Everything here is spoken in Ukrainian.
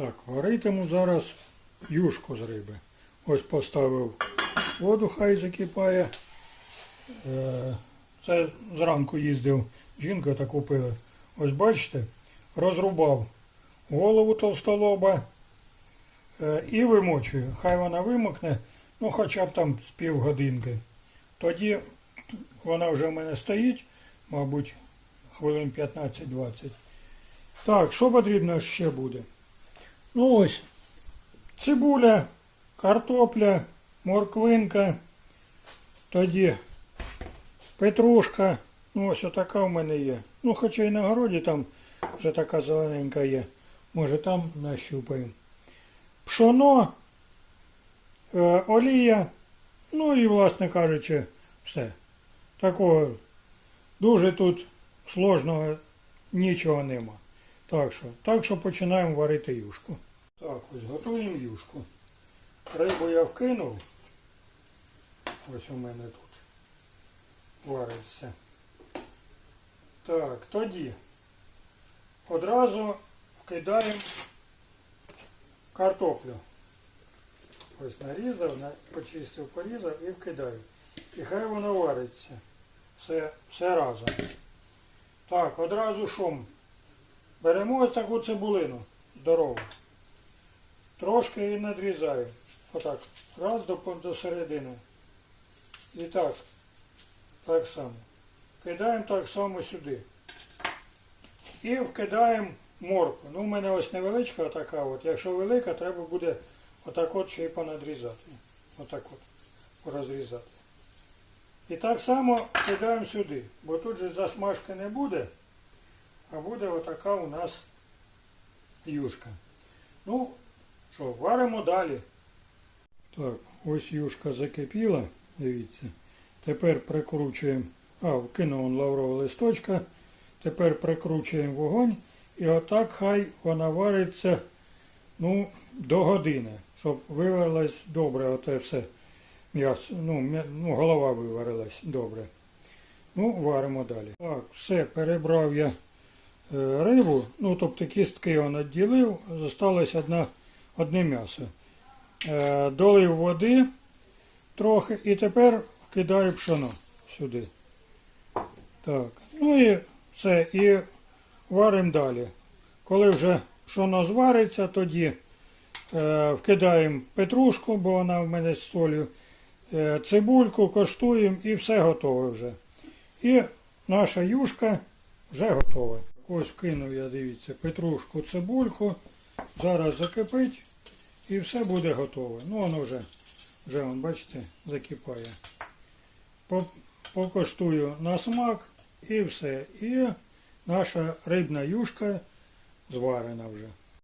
Так, варитиму зараз юшку з риби. Ось поставив воду, хай закипає. Е, Це зранку їздив, жінка та купила. Ось бачите, розрубав голову товстолоба е, і вимочую. Хай вона вимокне, ну хоча б там з півгодинки. Тоді вона вже в мене стоїть, мабуть, хвилин 15-20. Так, що потрібно ще буде? Ну ось, цибуля, картопля, морквинка, тоді петрушка. Ну ось отака в мене є. Ну, хоча і на городі там вже така зелененька є. Може там нащупаємо. Пшоно, е, олія, ну і, власне кажучи, все. Такого дуже тут сложного нічого нема. Так що, так що починаємо варити юшку. Так, ось готуємо юшку. Рибу я вкинув. Ось у мене тут вариться. Так, тоді одразу вкидаємо картоплю. Ось нарізав, почистив, порізав і вкидаю. І хай воно вариться. Все, все разом. Так, одразу шум. Беремо ось таку цибулину здорову. Трошки її надрізаю. Отак. Раз до, до середини. І так. Так само. Кидаємо так само сюди. І вкидаємо моркву. Ну, у мене ось невеличка така от. Якщо велика, треба буде отак от ще й понадрізати. Отак от. Порозрізати. І так само кидаємо сюди. Бо тут же засмажки не буде. А буде отака у нас юшка. Ну, що, варимо далі. Так, ось юшка закипіла, дивіться. Тепер прикручуємо, а, вкинув он лаврового листочка. Тепер прикручуємо вогонь і отак хай вона вариться ну, до години, щоб виварилось добре оте все м'ясо. Ну, ну, голова виварилась добре. Ну, варимо далі. Так, все, перебрав я е, рибу, ну тобто кістки він відділив, залишилось одна, одне м'ясо. Е, долив води трохи і тепер вкидаю пшено сюди. Так, ну і все, і варимо далі. Коли вже пшено звариться, тоді е, вкидаємо петрушку, бо вона в мене з солью, е, цибульку, коштуємо і все готове вже. І наша юшка вже готова. Ось вкинув я, дивіться, петрушку, цибульку. Зараз закипить і все буде готове. Ну воно вже, вже вон, бачите, закипає. По- Покоштую на смак і все. І наша рибна юшка зварена вже.